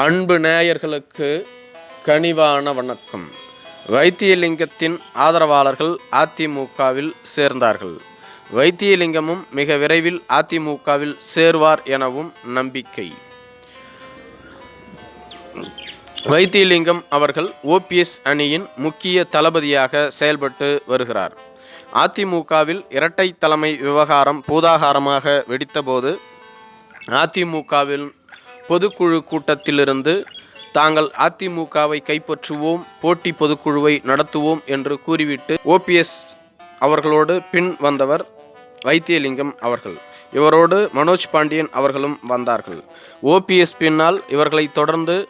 அன்பு நேயர்களுக்கு கனிவான வணக்கம். வைத்தியலிங்கத்தின் ஆதரவாளர்கள் அதிமுகவில் சேர்ந்தார்கள். வைத்தியலிங்கமும் மிக விரைவில் அதிமுகவில் சேர்வார் எனவும் நம்பிக்கை. வைத்தியலிங்கம் அவர்கள் ஓபிஎஸ் அணியின் முக்கிய தளபதியாக செயல்பட்டு வருகிறார். அதிமுகவில் இரட்டை தலைமை விவகாரம் பூதாகாரமாக வெடித்தபோது அதிமுகவில் பொதுக்குழு கூட்டத்திலிருந்து தாங்கள் அதிமுகவை கைப்பற்றுவோம் போட்டி பொதுக்குழுவை நடத்துவோம் என்று கூறிவிட்டு ஓபிஎஸ் அவர்களோடு பின் வந்தவர் வைத்தியலிங்கம் அவர்கள். இவரோடு மனோஜ் பாண்டியன் அவர்களும் வந்தார்கள். ஓபிஎஸ் பின்னால் இவர்களை தொடர்ந்து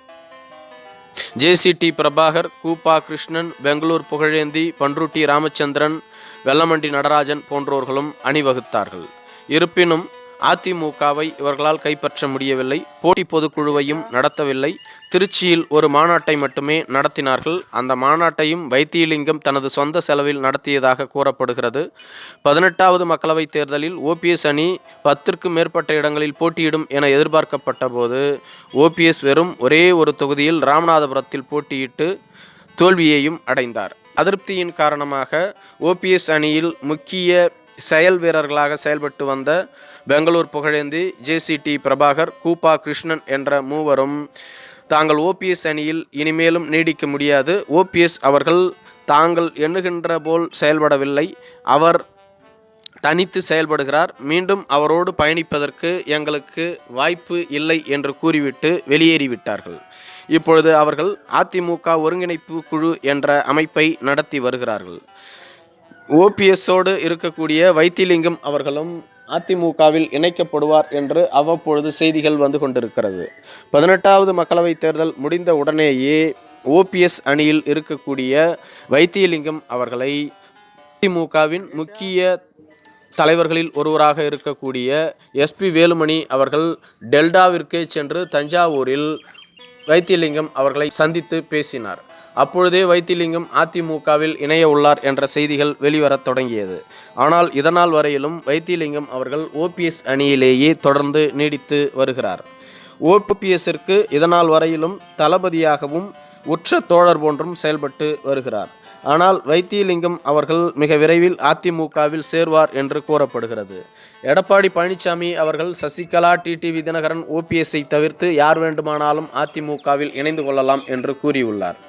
ஜேசிடி பிரபாகர் கூப்பா கிருஷ்ணன் பெங்களூர் புகழேந்தி பன்ருட்டி ராமச்சந்திரன் வெல்லமண்டி நடராஜன் போன்றோர்களும் அணிவகுத்தார்கள். இருப்பினும் அதிமுகவை இவர்களால் கைப்பற்ற முடியவில்லை. போட்டி பொதுக்குழுவையும் நடத்தவில்லை. திருச்சியில் ஒரு மாநாட்டை மட்டுமே நடத்தினார்கள். அந்த மாநாட்டையும் வைத்தியலிங்கம் தனது சொந்த செலவில் நடத்தியதாக கூறப்படுகிறது. பதினெட்டாவது மக்களவைத் தேர்தலில் ஓபிஎஸ் அணி பத்திற்கும் மேற்பட்ட இடங்களில் போட்டியிடும் என எதிர்பார்க்கப்பட்ட போது ஓபிஎஸ் வெறும் ஒரே ஒரு தொகுதியில் ராமநாதபுரத்தில் போட்டியிட்டு தோல்வியையும் அடைந்தார். அதிருப்தியின் காரணமாக ஓபிஎஸ் அணியில் முக்கிய செயல் வீரர்களாக செயல்பட்டு வந்த பெங்களூர் புகழேந்தி ஜேசிடி பிரபாகர் கூப்பா கிருஷ்ணன் என்ற மூவரும் தாங்கள் ஓபிஎஸ் அணியில் இனிமேலும் நீடிக்க முடியாது. ஓபிஎஸ் அவர்கள் தாங்கள் எண்ணுகின்ற போல் செயல்படவில்லை. அவர் தனித்து செயல்படுகிறார். மீண்டும் அவரோடு பயணிப்பதற்கு எங்களுக்கு வாய்ப்பு இல்லை என்று கூறிவிட்டு வெளியேறிவிட்டார்கள். இப்பொழுது அவர்கள் அதிமுக ஒருங்கிணைப்பு குழு என்ற அமைப்பை நடத்தி வருகிறார்கள். ஓபிஎஸ்ஸோடு இருக்கக்கூடிய வைத்திலிங்கம் அவர்களும் அதிமுகவில் இணைக்கப்படுவார் என்று அவ்வப்பொழுது செய்திகள் வந்து கொண்டிருக்கிறது. பதினெட்டாவது மக்களவைத் தேர்தல் முடிந்த உடனேயே ஓபிஎஸ் அணியில் இருக்கக்கூடிய வைத்தியலிங்கம் அவர்களை அதிமுகவின் முக்கிய தலைவர்களில் ஒருவராக இருக்கக்கூடிய எஸ்பி வேலுமணி அவர்கள் டெல்டாவிற்கு சென்று தஞ்சாவூரில் வைத்தியலிங்கம் அவர்களை சந்தித்து பேசினார். அப்பொழுதே வைத்திலிங்கம் அதிமுகவில் இணைய உள்ளார் என்ற செய்திகள் வெளிவரத் தொடங்கியது. ஆனால் இதனால் வரையிலும் வைத்திலிங்கம் அவர்கள் ஓபிஎஸ் அணியிலேயே தொடர்ந்து நீடித்து வருகிறார். ஓபிஎஸ்ஸிற்கு இதனால் வரையிலும் தளபதியாகவும் உற்ற தோழர் போன்றும் செயல்பட்டு வருகிறார். ஆனால் வைத்தியலிங்கம் அவர்கள் மிக விரைவில் அதிமுகவில் சேர்வார் என்று கூறப்படுகிறது. எடப்பாடி பழனிசாமி அவர்கள் சசிகலா டிடிவி தினகரன் ஓபிஎஸ்ஐ தவிர்த்து யார் வேண்டுமானாலும் அதிமுகவில் இணைந்து கொள்ளலாம் என்று கூறியுள்ளார்.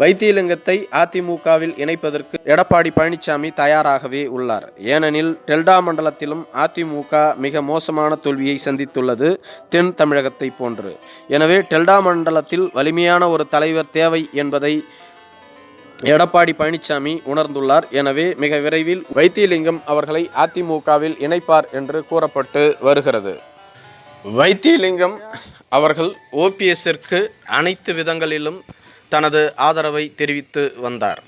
வைத்தியலிங்கத்தை அதிமுகவில் இணைப்பதற்கு எடப்பாடி பழனிசாமி தயாராகவே உள்ளார். ஏனெனில் டெல்டா மண்டலத்திலும் அதிமுக மிக மோசமான தோல்வியை சந்தித்துள்ளது தென் தமிழகத்தை போன்று. எனவே டெல்டா மண்டலத்தில் வலிமையான ஒரு தலைவர் தேவை என்பதை எடப்பாடி பழனிசாமி உணர்ந்துள்ளார். எனவே மிக விரைவில் வைத்தியலிங்கம் அவர்களை அதிமுகவில் இணைப்பார் என்று கூறப்பட்டு வருகிறது. வைத்தியலிங்கம் அவர்கள் ஓபிஎஸ்ஸிற்கு அனைத்து விதங்களிலும் தனது ஆதரவை தெரிவித்து வந்தார்.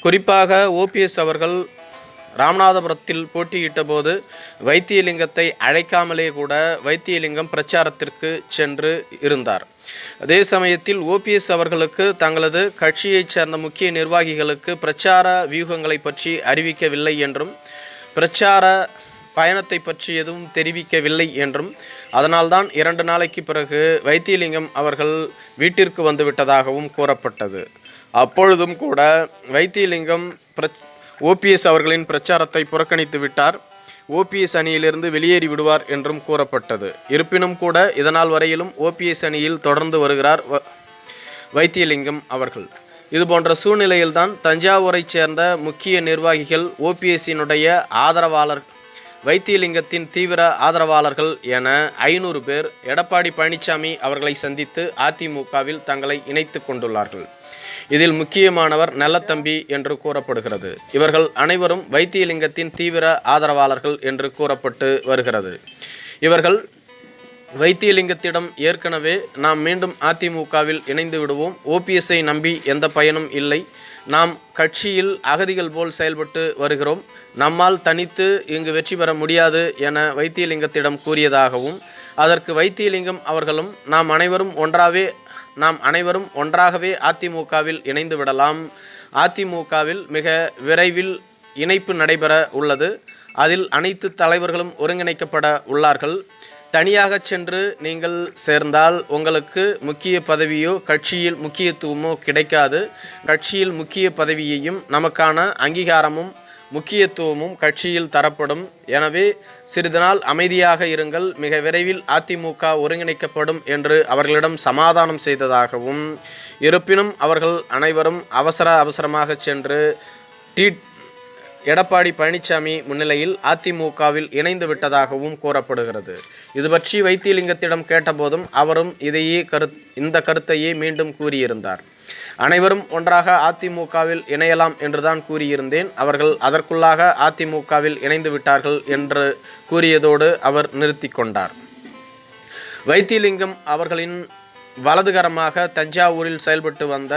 குறிப்பாக ஓபிஎஸ் அவர்கள் ராமநாதபுரத்தில் போட்டியிட்ட போது வைத்தியலிங்கத்தை அழைக்காமலே கூட வைத்தியலிங்கம் பிரச்சாரத்திற்கு சென்று இருந்தார். அதே சமயத்தில் ஓபிஎஸ் அவர்களுக்கு தங்களது கட்சியைச் சேர்ந்த முக்கிய நிர்வாகிகளுக்கு பிரச்சார வியூகங்களை பற்றி அறிவிக்கவில்லை என்றும் பிரச்சார பயணத்தை பற்றி எதுவும் தெரிவிக்கவில்லை என்றும் அதனால்தான் இரண்டு நாளைக்கு பிறகு வைத்தியலிங்கம் அவர்கள் வீட்டிற்கு வந்துவிட்டதாகவும் கூறப்பட்டது. அப்பொழுதும் கூட வைத்தியலிங்கம் பிர ஓபிஎஸ் அவர்களின் பிரச்சாரத்தை புறக்கணித்து விட்டார். ஓபிஎஸ் அணியிலிருந்து வெளியேறி விடுவார் என்றும் கூறப்பட்டது. இருப்பினும் கூட இதனால் வரையிலும் ஓபிஎஸ் அணியில் தொடர்ந்து வருகிறார் வ- வைத்தியலிங்கம் அவர்கள். இது போன்ற சூழ்நிலையில்தான் தஞ்சாவூரைச் சேர்ந்த முக்கிய நிர்வாகிகள் ஓபிஎஸ்ஸினுடைய ஆதரவாளர் வைத்தியலிங்கத்தின் தீவிர ஆதரவாளர்கள் என ஐநூறு பேர் எடப்பாடி பழனிசாமி அவர்களை சந்தித்து அதிமுகவில் தங்களை இணைத்து கொண்டுள்ளார்கள். இதில் முக்கியமானவர் நல்லத்தம்பி என்று கூறப்படுகிறது. இவர்கள் அனைவரும் வைத்தியலிங்கத்தின் தீவிர ஆதரவாளர்கள் என்று கூறப்பட்டு வருகிறது. இவர்கள் வைத்தியலிங்கத்திடம் ஏற்கனவே நாம் மீண்டும் அதிமுகவில் இணைந்து விடுவோம். ஓபிஎஸ்ஐ நம்பி எந்த பயனும் இல்லை. நாம் கட்சியில் அகதிகள் போல் செயல்பட்டு வருகிறோம். நம்மால் தனித்து இங்கு வெற்றி பெற முடியாது என வைத்தியலிங்கத்திடம் கூறியதாகவும் அதற்கு வைத்தியலிங்கம் அவர்களும் நாம் அனைவரும் ஒன்றாவே நாம் அனைவரும் ஒன்றாகவே அதிமுகவில் இணைந்து விடலாம். அதிமுகவில் மிக விரைவில் இணைப்பு நடைபெற உள்ளது. அதில் அனைத்து தலைவர்களும் ஒருங்கிணைக்கப்பட உள்ளார்கள். தனியாக சென்று நீங்கள் சேர்ந்தால் உங்களுக்கு முக்கிய பதவியோ கட்சியில் முக்கியத்துவமோ கிடைக்காது. கட்சியில் முக்கிய பதவியையும் நமக்கான அங்கீகாரமும் முக்கியத்துவமும் கட்சியில் தரப்படும். எனவே சிறிது நாள் அமைதியாக இருங்கள். மிக விரைவில் அதிமுக ஒருங்கிணைக்கப்படும் என்று அவர்களிடம் சமாதானம் செய்ததாகவும் இருப்பினும் அவர்கள் அனைவரும் அவசர அவசரமாக சென்று டி எடப்பாடி பழனிசாமி முன்னிலையில் அதிமுகவில் இணைந்து விட்டதாகவும் கூறப்படுகிறது. இது பற்றி வைத்தியலிங்கத்திடம் கேட்டபோதும் அவரும் இதையே கரு இந்த கருத்தையே மீண்டும் கூறியிருந்தார். அனைவரும் ஒன்றாக அதிமுகவில் இணையலாம் என்றுதான் கூறியிருந்தேன். அவர்கள் அதற்குள்ளாக அதிமுகவில் இணைந்து விட்டார்கள் என்று கூறியதோடு அவர் நிறுத்தி கொண்டார். வைத்தியலிங்கம் அவர்களின் வலதுகரமாக தஞ்சாவூரில் செயல்பட்டு வந்த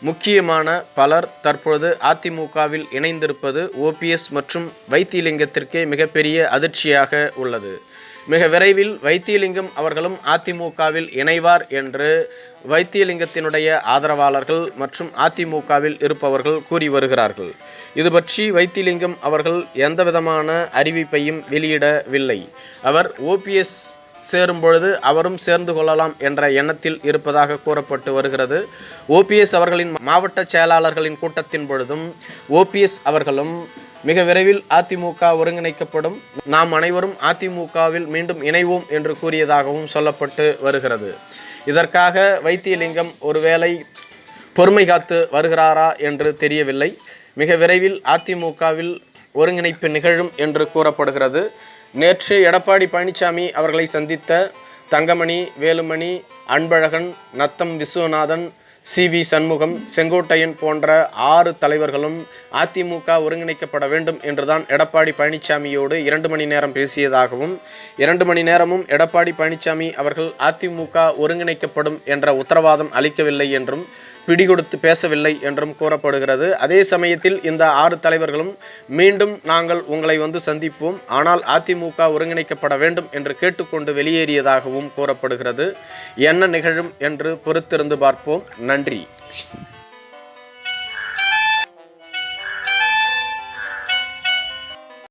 முக்கியமான பலர் தற்பொழுது அதிமுகவில் இணைந்திருப்பது ஓபிஎஸ் மற்றும் வைத்தியலிங்கத்திற்கே மிகப்பெரிய அதிர்ச்சியாக உள்ளது. மிக விரைவில் வைத்தியலிங்கம் அவர்களும் அதிமுகவில் இணைவார் என்று வைத்தியலிங்கத்தினுடைய ஆதரவாளர்கள் மற்றும் அதிமுகவில் இருப்பவர்கள் கூறி வருகிறார்கள். இது பற்றி வைத்தியலிங்கம் அவர்கள் எந்தவிதமான அறிவிப்பையும் வெளியிடவில்லை. அவர் ஓபிஎஸ் சேரும் பொழுது அவரும் சேர்ந்து கொள்ளலாம் என்ற எண்ணத்தில் இருப்பதாக கூறப்பட்டு வருகிறது. ஓபிஎஸ் அவர்களின் மாவட்ட செயலாளர்களின் கூட்டத்தின் பொழுதும் ஓபிஎஸ் அவர்களும் மிக விரைவில் அதிமுக ஒருங்கிணைக்கப்படும். நாம் அனைவரும் அதிமுகவில் மீண்டும் இணைவோம் என்று கூறியதாகவும் சொல்லப்பட்டு வருகிறது. இதற்காக வைத்தியலிங்கம் ஒருவேளை பொறுமை காத்து வருகிறாரா என்று தெரியவில்லை. மிக விரைவில் அதிமுகவில் ஒருங்கிணைப்பு நிகழும் என்று கூறப்படுகிறது. நேற்று எடப்பாடி பழனிசாமி அவர்களை சந்தித்த தங்கமணி வேலுமணி அன்பழகன் நத்தம் விஸ்வநாதன் சி வி சண்முகம் செங்கோட்டையன் போன்ற ஆறு தலைவர்களும் அதிமுக ஒருங்கிணைக்கப்பட வேண்டும் என்றுதான் எடப்பாடி பழனிசாமியோடு இரண்டு மணி நேரம் பேசியதாகவும் இரண்டு மணி நேரமும் எடப்பாடி பழனிசாமி அவர்கள் அதிமுக ஒருங்கிணைக்கப்படும் என்ற உத்தரவாதம் அளிக்கவில்லை என்றும் பிடிகொடுத்து பேசவில்லை என்றும் கூறப்படுகிறது. அதே சமயத்தில் இந்த ஆறு தலைவர்களும் மீண்டும் நாங்கள் உங்களை வந்து சந்திப்போம். ஆனால் அதிமுக ஒருங்கிணைக்கப்பட வேண்டும் என்று கேட்டுக்கொண்டு வெளியேறியதாகவும் கூறப்படுகிறது. என்ன நிகழும் என்று பொறுத்திருந்து பார்ப்போம். நன்றி.